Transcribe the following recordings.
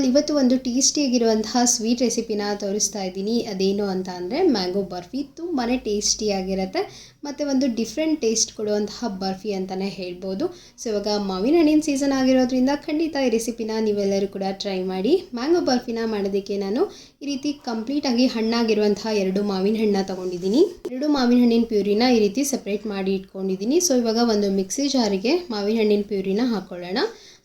All ಇವತ್ತು ಒಂದು ಟೇಸ್ಟಿಯಾಗಿರುವಂತಹ sweet ರೆಸಿಪಿನ ತೋರಿಸ್ತಾ ಇದ್ದೀನಿ. ಅದೇನು ಅಂತ ಅಂದರೆ ಮ್ಯಾಂಗೋ ಬರ್ಫಿ. ತುಂಬಾ ಟೇಸ್ಟಿಯಾಗಿರುತ್ತೆ. ಮತ್ತು ಒಂದು ಡಿಫ್ರೆಂಟ್ ಟೇಸ್ಟ್ ಕೊಡುವಂತಹ ಬರ್ಫಿ ಅಂತಲೇ ಹೇಳ್ಬೋದು. ಸೊ ಇವಾಗ ಮಾವಿನ ಹಣ್ಣಿನ ಸೀಸನ್ ಆಗಿರೋದ್ರಿಂದ ಖಂಡಿತ ಈ ರೆಸಿಪಿನ ನೀವೆಲ್ಲರೂ ಕೂಡ ಟ್ರೈ ಮಾಡಿ. ಮ್ಯಾಂಗೋ ಬರ್ಫಿನ ಮಾಡೋದಕ್ಕೆ ನಾನು ಈ ರೀತಿ ಕಂಪ್ಲೀಟಾಗಿ ಹಣ್ಣಾಗಿರುವಂತಹ ಎರಡು ಮಾವಿನ ಹಣ್ಣನ್ನ ತೊಗೊಂಡಿದ್ದೀನಿ. ಎರಡು ಮಾವಿನ ಹಣ್ಣಿನ ಪ್ಯೂರಿನ ಈ ರೀತಿ ಸಪ್ರೇಟ್ ಮಾಡಿ ಇಟ್ಕೊಂಡಿದ್ದೀನಿ. ಸೊ ಇವಾಗ ಒಂದು ಮಿಕ್ಸಿ ಜಾರಿಗೆ ಮಾವಿನ ಹಣ್ಣಿನ ಪ್ಯೂರಿನ ಹಾಕ್ಕೊಳ್ಳೋಣ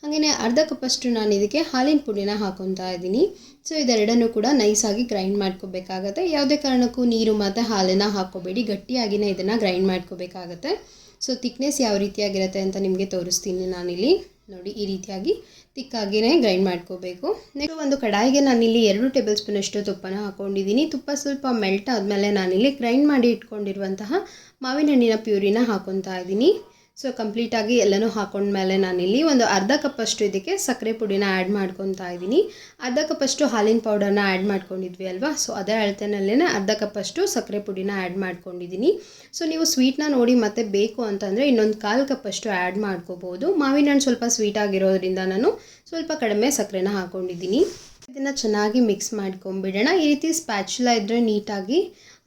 ಹಾಗೆಯೇ ಅರ್ಧ ಕಪ್ಪಷ್ಟು ನಾನು ಇದಕ್ಕೆ ಹಾಲಿನ ಪುಡಿನ ಹಾಕೊತಾ ಇದ್ದೀನಿ. ಸೊ ಇದೆರಡನ್ನೂ ಕೂಡ ನೈಸಾಗಿ ಗ್ರೈಂಡ್ ಮಾಡ್ಕೋಬೇಕಾಗತ್ತೆ. ಯಾವುದೇ ಕಾರಣಕ್ಕೂ ನೀರು ಮತ್ತು ಹಾಲನ್ನು ಹಾಕೋಬೇಡಿ ಗಟ್ಟಿಯಾಗಿನೇ ಇದನ್ನು ಗ್ರೈಂಡ್ ಮಾಡ್ಕೋಬೇಕಾಗತ್ತೆ. ಸೊ ತಿಕ್ನೆಸ್ ಯಾವ ರೀತಿಯಾಗಿರುತ್ತೆ ಅಂತ ನಿಮಗೆ ತೋರಿಸ್ತೀನಿ ನಾನಿಲ್ಲಿ. ನೋಡಿ, ಈ ರೀತಿಯಾಗಿ ತಿಕ್ಕಾಗಿಯೇ ಗ್ರೈಂಡ್ ಮಾಡ್ಕೋಬೇಕು. ನೆಕ್ಸ್ಟ್ ಒಂದು ಕಡಾಯಿಗೆ ನಾನಿಲ್ಲಿ ಎರಡು ಟೇಬಲ್ ಸ್ಪೂನಷ್ಟು ತುಪ್ಪನ ಹಾಕೊಂಡಿದ್ದೀನಿ. ತುಪ್ಪ ಸ್ವಲ್ಪ ಮೆಲ್ಟ್ ಆದಮೇಲೆ ನಾನಿಲ್ಲಿ ಗ್ರೈಂಡ್ ಮಾಡಿ ಇಟ್ಕೊಂಡಿರುವಂತಹ ಮಾವಿನ ಹಣ್ಣಿನ ಪ್ಯೂರಿನ ಹಾಕೊತಾ ಇದ್ದೀನಿ. ಸೊ ಕಂಪ್ಲೀಟಾಗಿ ಎಲ್ಲನೂ ಹಾಕೊಂಡ್ಮೇಲೆ ನಾನಿಲ್ಲಿ ಒಂದು ಅರ್ಧ ಕಪ್ಪಷ್ಟು ಇದಕ್ಕೆ ಸಕ್ಕರೆ ಪುಡಿನ ಆ್ಯಡ್ ಮಾಡ್ಕೊತಾ ಇದ್ದೀನಿ. ಅರ್ಧ ಕಪ್ಪಷ್ಟು ಹಾಲಿನ ಪೌಡರ್ನ ಆ್ಯಡ್ ಮಾಡ್ಕೊಂಡಿದ್ವಿ ಅಲ್ವಾ? ಸೊ ಅದೇ ಅಳತೆನಲ್ಲೇ ಅರ್ಧ ಕಪ್ಪಷ್ಟು ಸಕ್ಕರೆ ಪುಡಿನ ಆ್ಯಡ್ ಮಾಡ್ಕೊಂಡಿದ್ದೀನಿ. ಸೊ ನೀವು ಸ್ವೀಟ್ನ ನೋಡಿ ಮತ್ತೆ ಬೇಕು ಅಂತಂದರೆ ಇನ್ನೊಂದು ಕಾಲು ಕಪ್ಪಷ್ಟು ಆ್ಯಡ್ ಮಾಡ್ಕೋಬೋದು. ಮಾವಿನ ಹಣ್ಣು ಸ್ವಲ್ಪ ಸ್ವೀಟ್ ಆಗಿರೋದ್ರಿಂದ ನಾನು ಸ್ವಲ್ಪ ಕಡಿಮೆ ಸಕ್ಕರೆನ ಹಾಕ್ಕೊಂಡಿದ್ದೀನಿ ಇದನ್ನು ಚೆನ್ನಾಗಿ ಮಿಕ್ಸ್ ಮಾಡ್ಕೊಂಬಿಡೋಣ. ಈ ರೀತಿ ಸ್ಪ್ಯಾಚುಲ ಇದ್ದರೆ ನೀಟಾಗಿ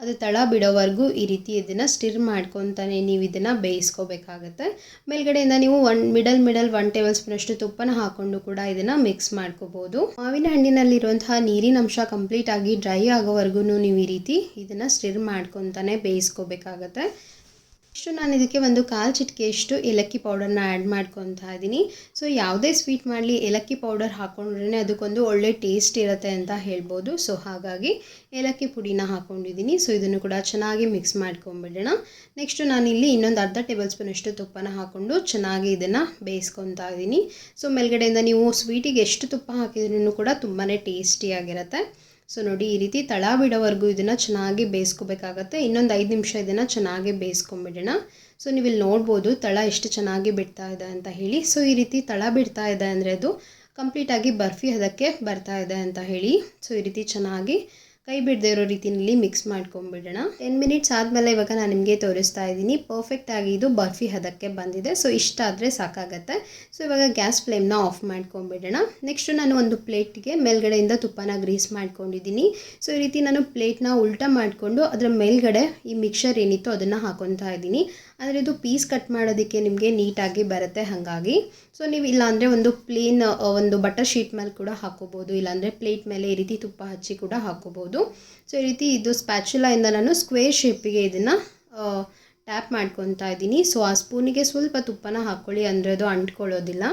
ಅದು ತಳ ಬಿಡೋವರೆಗೂ ಈ ರೀತಿ ಇದನ್ನು ಸ್ಟಿರ್ ಮಾಡ್ಕೊತಾನೆ ನೀವು ಇದನ್ನು ಬೇಯಿಸ್ಕೋಬೇಕಾಗತ್ತೆ. ಮೇಲ್ಗಡೆಯಿಂದ ನೀವು one middle middle one table ಸ್ಪೂನಷ್ಟು ತುಪ್ಪನ ಹಾಕ್ಕೊಂಡು ಕೂಡ ಇದನ್ನು ಮಿಕ್ಸ್ ಮಾಡ್ಕೋಬೋದು. ಮಾವಿನ ಹಣ್ಣಿನಲ್ಲಿರುವಂತಹ ನೀರಿನ ಅಂಶ ಕಂಪ್ಲೀಟ್ ಆಗಿ ಡ್ರೈ ಆಗೋವರೆಗೂ ನೀವು ಈ ರೀತಿ ಇದನ್ನು ಸ್ಟಿರ್ ಮಾಡ್ಕೊತಾನೆ ಬೇಯಿಸ್ಕೋಬೇಕಾಗತ್ತೆ. ನೆಕ್ಸ್ಟು ನಾನು ಇದಕ್ಕೆ ಒಂದು ಕಾಲು ಚಿಟಿಕೆಯಷ್ಟು ಏಲಕ್ಕಿ ಪೌಡರ್ನ ಆ್ಯಡ್ ಮಾಡ್ಕೊತಾ ಇದ್ದೀನಿ. ಸೊ ಯಾವುದೇ ಸ್ವೀಟ್ ಮಾಡಲಿ ಏಲಕ್ಕಿ ಪೌಡರ್ ಹಾಕ್ಕೊಂಡ್ರೇ ಅದಕ್ಕೊಂದು ಒಳ್ಳೆ ಟೇಸ್ಟ್ ಇರುತ್ತೆ ಅಂತ ಹೇಳ್ಬೋದು. ಸೊ ಹಾಗಾಗಿ ಏಲಕ್ಕಿ ಪುಡಿನ ಹಾಕ್ಕೊಂಡಿದ್ದೀನಿ ಸೊ ಇದನ್ನು ಕೂಡ ಚೆನ್ನಾಗಿ ಮಿಕ್ಸ್ ಮಾಡ್ಕೊಂಬಿಡೋಣ. ನೆಕ್ಸ್ಟು ನಾನಿಲ್ಲಿ ಇನ್ನೊಂದು ಅರ್ಧ ಟೇಬಲ್ ಸ್ಪೂನಷ್ಟು ತುಪ್ಪನ ಹಾಕ್ಕೊಂಡು ಚೆನ್ನಾಗಿ ಇದನ್ನು ಬೇಯಿಸ್ಕೊತಾ ಇದ್ದೀನಿ. ಸೊ ಮೇಲ್ಗಡೆಯಿಂದ ನೀವು ಸ್ವೀಟಿಗೆ ಎಷ್ಟು ತುಪ್ಪ ಹಾಕಿದ್ರೂ ಕೂಡ ತುಂಬಾ ಟೇಸ್ಟಿಯಾಗಿರುತ್ತೆ ಸೊ ನೋಡಿ, ಈ ರೀತಿ ತಳ ಬಿಡೋವರೆಗೂ ಇದನ್ನು ಚೆನ್ನಾಗಿ ಬೇಯಿಸ್ಕೋಬೇಕಾಗತ್ತೆ. ಇನ್ನೊಂದು ಐದು ನಿಮಿಷ ಇದನ್ನು ಚೆನ್ನಾಗಿ ಬೇಯಿಸ್ಕೊಂಬಿಡೋಣ ಸೊ ನೀವು ಇಲ್ಲಿ ನೋಡ್ಬೋದು ತಳ ಎಷ್ಟು ಚೆನ್ನಾಗಿ ಬಿಡ್ತಾ ಇದೆ ಅಂತ ಹೇಳಿ. ಸೊ ಈ ರೀತಿ ತಳ ಬಿಡ್ತಾ ಇದೆ ಅಂದರೆ ಅದು ಕಂಪ್ಲೀಟಾಗಿ ಬರ್ಫಿ ಅದಕ್ಕೆ ಬರ್ತಾ ಇದೆ ಅಂತ ಹೇಳಿ. ಸೊ ಈ ರೀತಿ ಚೆನ್ನಾಗಿ ಕೈ ಬಿಡದೇ ಇರೋ ರೀತಿಯಲ್ಲಿ ಮಿಕ್ಸ್ ಮಾಡ್ಕೊಂಡ್ಬಿಡೋಣ ಟೆನ್ ಮಿನಿಟ್ಸ್ ಆದಮೇಲೆ ಇವಾಗ ನಾನು ನಿಮಗೆ ತೋರಿಸ್ತಾ ಇದ್ದೀನಿ. ಪರ್ಫೆಕ್ಟಾಗಿ ಇದು ಬರ್ಫಿ ಹದಕ್ಕೆ ಬಂದಿದೆ. ಸೊ ಇಷ್ಟ ಆದರೆ ಸಾಕಾಗತ್ತೆ. ಸೊ ಇವಾಗ ಗ್ಯಾಸ್ ಫ್ಲೇಮ್ನ ಆಫ್ ಮಾಡ್ಕೊಂಡ್ಬಿಡೋಣ ನೆಕ್ಸ್ಟು ನಾನು ಒಂದು ಪ್ಲೇಟ್ಗೆ ಮೇಲ್ಗಡೆಯಿಂದ ತುಪ್ಪನ ಗ್ರೀಸ್ ಮಾಡ್ಕೊಂಡಿದ್ದೀನಿ. ಸೊ ಈ ರೀತಿ ನಾನು ಪ್ಲೇಟ್ನ ಉಲ್ಟಾ ಮಾಡಿಕೊಂಡು ಅದರ ಮೇಲ್ಗಡೆ ಈ ಮಿಕ್ಸರ್ ಏನಿತ್ತು ಅದನ್ನು ಹಾಕೊತಾ ಇದ್ದೀನಿ. ಅಂದರೆ ಇದು ಪೀಸ್ ಕಟ್ ಮಾಡೋದಕ್ಕೆ ನಿಮಗೆ ನೀಟಾಗಿ ಬರುತ್ತೆ ಹಾಗಾಗಿ. ಸೊ ನೀವು ಇಲ್ಲಾಂದರೆ ಒಂದು ಪ್ಲೇನ್ ಒಂದು ಬಟರ್ ಶೀಟ್ ಮೇಲೆ ಕೂಡ ಹಾಕೋಬೋದು. ಇಲ್ಲಾಂದರೆ ಪ್ಲೇಟ್ ಮೇಲೆ ಈ ರೀತಿ ತುಪ್ಪ ಹಚ್ಚಿ ಕೂಡ ಹಾಕೋಬೋದು. ಸೊ ಈ ರೀತಿ ಇದು ಸ್ಪ್ಯಾಚುಲಾಯಿಂದ ನಾನು ಸ್ಕ್ವೇರ್ ಶೇಪಿಗೆ ಇದನ್ನು ಟ್ಯಾಪ್ ಮಾಡ್ಕೊತಾ ಇದ್ದೀನಿ. ಸೊ ಆ ಸ್ಪೂನಿಗೆ ಸ್ವಲ್ಪ ತುಪ್ಪನ ಹಾಕ್ಕೊಳ್ಳಿ ಅಂದರೆ ಅದು ಅಂಟ್ಕೊಳ್ಳೋದಿಲ್ಲ.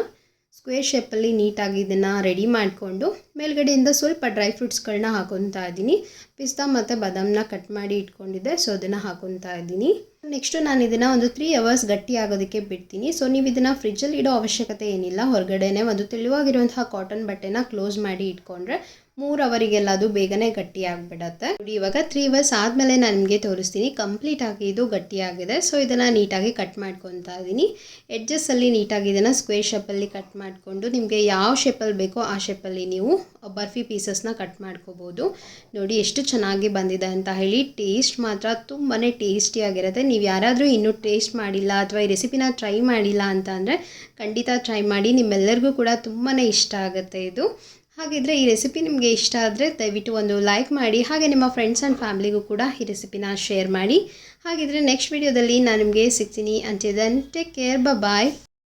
ಸ್ಕ್ವೇರ್ ಶೇಪಲ್ಲಿ ನೀಟಾಗಿ ಇದನ್ನು ರೆಡಿ ಮಾಡಿಕೊಂಡು ಮೇಲ್ಗಡೆಯಿಂದ ಸ್ವಲ್ಪ ಡ್ರೈ ಫ್ರೂಟ್ಸ್ಗಳನ್ನ ಹಾಕೊತಾ ಇದ್ದೀನಿ. ಪಿಸ್ತಾ ಮತ್ತು ಬಾದಾಮನ್ನ ಕಟ್ ಮಾಡಿ ಇಟ್ಕೊಂಡಿದ್ದೆ ಸೊ ಅದನ್ನು ಹಾಕೊತಾ ಇದ್ದೀನಿ. ನೆಕ್ಸ್ಟು ನಾನು ಇದನ್ನು ಒಂದು ತ್ರೀ ಅವರ್ಸ್ ಗಟ್ಟಿ ಆಗೋದಕ್ಕೆ ಬಿಡ್ತೀನಿ. ಸೊ ನೀವು ಇದನ್ನು ಫ್ರಿಜ್ಜಲ್ಲಿ ಇಡೋ ಅವಶ್ಯಕತೆ ಏನಿಲ್ಲ. ಹೊರಗಡೆನೆ ಒಂದು ತೆಳುವಾಗಿರುವಂತಹ ಕಾಟನ್ ಬಟ್ಟೆನ ಕ್ಲೋಸ್ ಮಾಡಿ ಇಟ್ಕೊಂಡ್ರೆ ಮೂರು ಅವರಿಗೆಲ್ಲ ಅದು ಬೇಗನೆ ಗಟ್ಟಿ ಆಗಿಬಿಡತ್ತೆ. ನೋಡಿ, ಇವಾಗ ತ್ರೀ ಅವರ್ಸ್ ಆದಮೇಲೆ ನಾನು ನಿಮಗೆ ತೋರಿಸ್ತೀನಿ. ಕಂಪ್ಲೀಟ್ ಆಗಿ ಇದು ಗಟ್ಟಿಯಾಗಿದೆ ಸೊ ಇದನ್ನು ನೀಟಾಗಿ ಕಟ್ ಮಾಡ್ಕೊತಾ ಇದ್ದೀನಿ. ಎಡ್ಜಸ್ಸಲ್ಲಿ ನೀಟಾಗಿ ಇದನ್ನು ಸ್ಕ್ವೇರ್ ಶೇಪಲ್ಲಿ ಕಟ್ ಮಾಡಿಕೊಂಡು ನಿಮಗೆ ಯಾವ ಶೇಪಲ್ಲಿ ಬೇಕೋ ಆ ಶೇಪಲ್ಲಿ ನೀವು ಬರ್ಫಿ ಪೀಸಸ್ನ ಕಟ್ ಮಾಡ್ಕೋಬೋದು. ನೋಡಿ, ಎಷ್ಟು ಚೆನ್ನಾಗಿ ಬಂದಿದೆ ಅಂತ ಹೇಳಿ. ಟೇಸ್ಟ್ ಮಾತ್ರ ತುಂಬಾ ಟೇಸ್ಟಿಯಾಗಿರುತ್ತೆ ನೀವು ಯಾರಾದರೂ ಇನ್ನೂ ಟೇಸ್ಟ್ ಮಾಡಿಲ್ಲ ಅಥವಾ ಈ ರೆಸಿಪಿನ ಟ್ರೈ ಮಾಡಿಲ್ಲ ಅಂತ ಅಂದರೆ ಖಂಡಿತ ಟ್ರೈ ಮಾಡಿ. ನಿಮ್ಮೆಲ್ಲರಿಗೂ ಕೂಡ ತುಂಬಾ ಇಷ್ಟ ಆಗುತ್ತೆ ಇದು. ಹಾಗಿದ್ರೆ ಈ ರೆಸಿಪಿ ನಿಮಗೆ ಇಷ್ಟ ಆದರೆ ದಯವಿಟ್ಟು ಒಂದು ಲೈಕ್ ಮಾಡಿ. ಹಾಗೆ ನಿಮ್ಮ ಫ್ರೆಂಡ್ಸ್ ಆ್ಯಂಡ್ ಫ್ಯಾಮಿಲಿಗೂ ಕೂಡ ಈ ರೆಸಿಪಿನ ಶೇರ್ ಮಾಡಿ. ಹಾಗಿದ್ರೆ ನೆಕ್ಸ್ಟ್ ವಿಡಿಯೋದಲ್ಲಿ ನಾನು ನಿಮಗೆ ಸಿಗ್ತೀನಿ. ಅಂತಿದ್ದನ್ ಟೇಕ್ ಕೇರ್ ಬಾಯ್